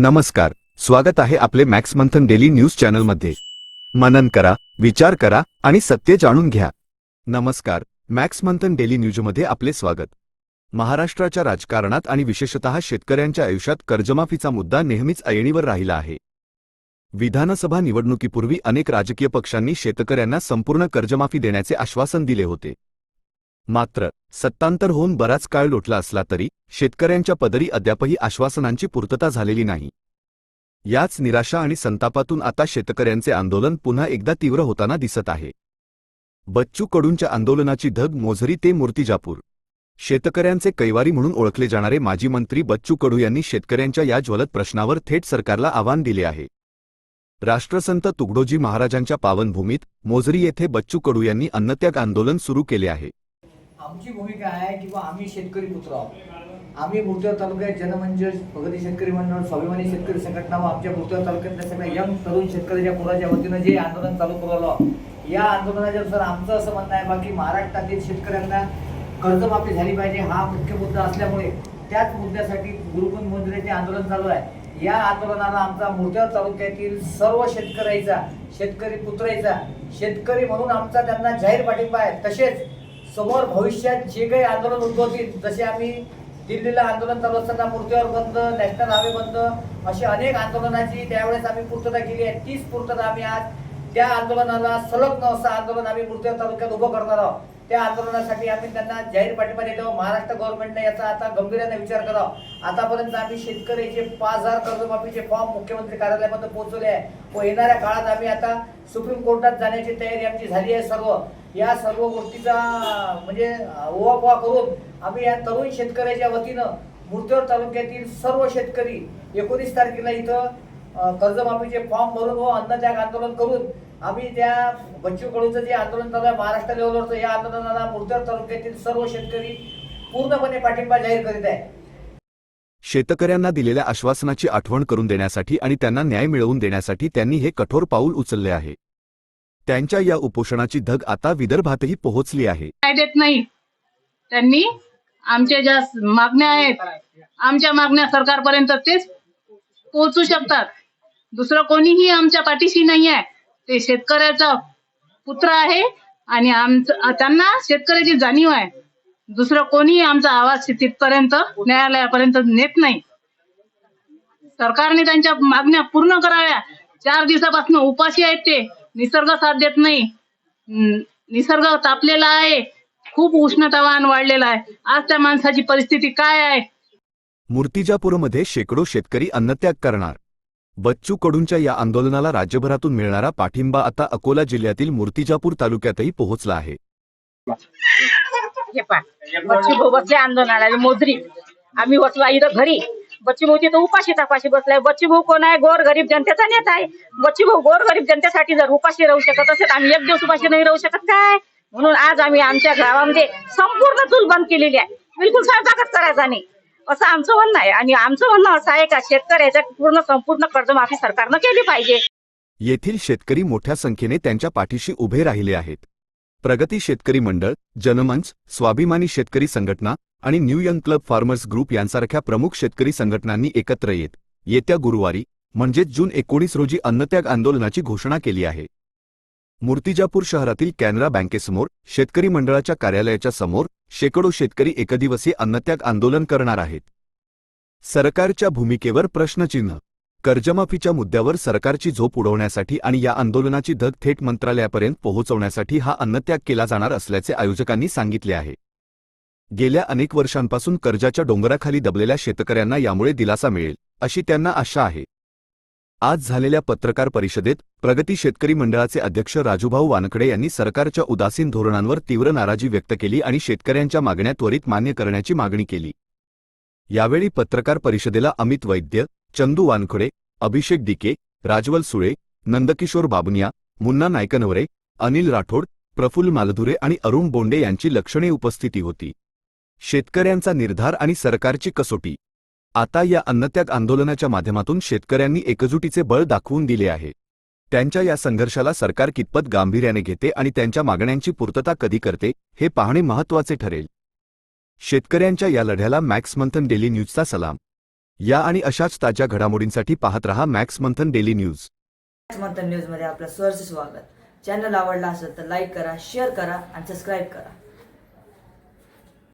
नमस्कार स्वागत आहे आपले मॅक्स मंथन डेली न्यूज चॅनलमध्ये. मनन करा विचार करा आणि सत्य जाणून घ्या. नमस्कार मॅक्स मंथन डेली न्यूजमध्ये आपले स्वागत. महाराष्ट्राच्या राजकारणात आणि विशेषतः शेतकऱ्यांच्या आयुष्यात कर्जमाफीचा मुद्दा नेहमीच ऐणीवर राहिला आहे. विधानसभा निवडणुकीपूर्वी अनेक राजकीय पक्षांनी शेतकऱ्यांना संपूर्ण कर्जमाफी देण्याचे आश्वासन दिले होते. मात्र सत्तांतर होऊन बराच काळ लोटला असला तरी शेतकऱ्यांच्या पदरी अद्यापही आश्वासनांची पूर्तता झालेली नाही. याच निराशा आणि संतापातून आता शेतकऱ्यांचे आंदोलन पुन्हा एकदा तीव्र होताना दिसत आहे. बच्चू कडूंच्या आंदोलनाची धग मोझरी ते मूर्तिजापूर. शेतकऱ्यांचे कैवारी म्हणून ओळखले जाणारे माजी मंत्री बच्चू कडू यांनी शेतकऱ्यांच्या या ज्वलत प्रश्नावर थेट सरकारला आव्हान दिले आहे. राष्ट्रसंत तुकडोजी महाराजांच्या पावनभूमीत मोझरी येथे बच्चू कडू यांनी अन्नत्याग आंदोलन सुरू केले आहे. आमची भूमिका आहे किंवा आम्ही शेतकरी पुत्र आहोत. आम्ही मुर्तेर तालुक्यात जनमंच प्रगती शेतकरी मंडळ स्वाभिमानी शेतकरी संघटना व आमच्या मुर्तेर तालुक्यातल्या सगळ्या यंग तरुण शेतकऱ्याच्या पुराच्या वतीनं जे आंदोलन चालू करवलं या आंदोलनाच्या सर आमचं असं म्हणणं आहे बाकी महाराष्ट्रातील शेतकऱ्यांना कर्जमाफी झाली पाहिजे हा मुख्य मुद्दा असल्यामुळे त्याच मुद्द्यासाठी गुरुकुल मंदिराचे आंदोलन चालू आहे. या आंदोलनाला आमचा मुर्तेर तालुक्यातील सर्व शेतकऱ्याचा शेतकरी पुत्राचा शेतकरी म्हणून आमचा त्यांना जाहीर पाठिंबा आहे. तसेच समोर भविष्यात जे काही आंदोलन उद्भवतील जसे आम्ही दिल्लीला आंदोलन चालू असताना मूर्तीवर बंद नॅशनल हायवे बंद अशी अनेक आंदोलनाची त्यावेळेस आम्ही पूर्तता केली आहे. तीच पूर्तता आम्ही आज त्या आंदोलनाला सलग असं आंदोलन आम्ही मूर्तीवर तालुक्यात उभं करणार आहोत. त्या आंदोलनासाठी आम्ही त्यांना जाहीर पाठिंबा देतो. महाराष्ट्र गव्हर्नमेंटने याचा आता गंभीर्याने विचार करावा आतापर्यंत आम्ही शेतकऱ्याचे पाच हजार कर्जमाफीचे फॉर्म मुख्यमंत्री कार्यालयामध्ये पोहोचवले आहे व येणाऱ्या काळात आम्ही आता सुप्रीम कोर्टात जाण्याची तयारी आमची झाली आहे सर्व. या सर्व गोष्टीचा म्हणजे ओवापोवा करून आम्ही या तरुण शेतकऱ्याच्या वतीनं मुर्तेवर तालुक्यातील सर्व शेतकरी एकोणीस तारखेला इथं कर्जमाफीचे फॉर्म भरून व अन्नत्याग आंदोलन करून आम्ही त्या बच्चू कडूचं जे आंदोलन चालू आहे महाराष्ट्र लेवलवरचं या आंदोलनाला मुर्तेर तालुक्यातील सर्व शेतकरी पूर्णपणे पाठिंबा जाहीर करीत आहे शेतकऱ्यांना दिलेल्या आश्वासनाची आठवण करून देण्यासाठी आणि त्यांना न्याय मिळवून देण्यासाठी त्यांनी हे कठोर पाऊल उचलले आहे. त्यांच्या या उपोषणाची धग आता विदर्भातही पोहोचली आहे. काय देत नाही. त्यांनी आमच्या ज्या मागण्या आहेत आमच्या मागण्या सरकारपर्यंत तेच पोहोचू शकतात. दुसरं कोणीही आमच्या पाठीशी नाही आहे ते शेतकऱ्याचा पुत्र आहे आणि आमचं त्यांना शेतकऱ्याची जाणीव आहे. दुसरं कोणीही आमचा आवाज तिथपर्यंत न्यायालयापर्यंत नेत नाही. सरकारने त्यांच्या मागण्या पूर्ण कराव्या. चार दिवसापासून उपाशी आहेत ते. निसर्ग साथ देत नाही. निसर्ग तापलेला आहे. खूप उष्णतावान वाढलेला आहे. आज त्या माणसाची परिस्थिती काय आहे? मूर्तिजापूरमध्ये शेकडो शेतकरी अन्नत्याग करणार. बच्चू कडूंच्या या आंदोलनाला राज्यभरातून मिळणारा पाठिंबा आता अकोला जिल्ह्यातील मूर्तिजापूर तालुक्यातही पोहोचला आहे. हे आंदोलनाला मोजरी. आम्ही बसला इथं घरी. बच्ची भाऊ तिथं उपाशी तपाशी बसलाय. बच्ची भाऊ कोण आहे? गोर गरीब जनतेचा नेता आहे. बच्ची भाऊ गोर गरीब जनतेसाठी जर उपाशी राहू शकत असेल आम्ही एक दिवस उपाशी नाही राहू शकत काय? म्हणून आज आम्ही आमच्या गावामध्ये संपूर्ण चूल बंद केलेली आहे. बिलकुल स्वयंपाकच करायचा नाही. असं आमचं म्हणणं आहे. आणि आमचं म्हणणं असं आहे का शेतकऱ्याच्या पूर्ण संपूर्ण कर्जमाफी सरकारनं केली पाहिजे. येथील शेतकरी मोठ्या संख्येने त्यांच्या पाठीशी उभे राहिले आहेत. प्रगती शेतकरी मंडळ जनमंच स्वाभिमानी शेतकरी संघटना आणि new young club farmers group यांसारख्या प्रमुख शेतकरी संघटनांनी एकत्र येत येत्या गुरुवारी म्हणजेच जून एकोणीस रोजी अन्नत्याग आंदोलनाची घोषणा केली आहे. मूर्तिजापूर शहरातील कॅनरा बँकेसमोर शेतकरी मंडळाच्या कार्यालयाच्या समोर शेकडो शेतकरी एकदिवसीय अन्नत्याग आंदोलन करणार आहेत. सरकारच्या भूमिकेवर प्रश्नचिन्ह. कर्जमाफीच्या मुद्द्यावर सरकारची झोप उडवण्यासाठी आणि या आंदोलनाची धग थेट मंत्रालयापर्यंत पोहोचवण्यासाठी हा अन्नत्याग केला जाणार असल्याचे आयोजकांनी सांगितले आहे. गेल्या अनेक वर्षांपासून कर्जाच्या डोंगराखाली दबलेल्या शेतकऱ्यांना यामुळे दिलासा मिळेल अशी त्यांना आशा आहे. आज झालेल्या पत्रकार परिषदेत प्रगती शेतकरी मंडळाचे अध्यक्ष राजूभाऊ वानखडे यांनी सरकारच्या उदासीन धोरणांवर तीव्र नाराजी व्यक्त केली आणि शेतकऱ्यांच्या मागण्या त्वरित मान्य करण्याची मागणी केली. यावेळी पत्रकार परिषदेला अमित वैद्य चंदू वानखडे अभिषेक डिके राजवल सुळे नंदकिशोर बाबनिया मुन्ना नायकनवरे अनिल राठोड प्रफुल्ल मालधुरे आणि अरुण बोंडे यांची लक्षणे उपस्थिती होती. शेतकऱ्यांचा निर्धार आणि सरकारची कसोटी आता या अन्नत्याग आंदोलनाच्या माध्यमातून शेतकऱ्यांनी एकजुटीचे बळ दाखवून दिले आहे. त्यांच्या या संघर्षाला सरकार कितपत गांभीर्याने घेते आणि त्यांच्या मागण्यांची पूर्तता कधी करते हे पाहणे महत्त्वाचे ठरेल. शेतकऱ्यांच्या या लढ्याला मॅक्स मंथन डेली न्यूजचा सलाम. या आणि अशाच ताज्या घडामोडींसाठी पाहत रहा Max Manthan Daily News. Manthan न्यूजमध्ये आपलं सहर्ष स्वागत. चॅनल आवडला असेल तर लाईक करा शेअर करा आणि सबस्क्राईब करा.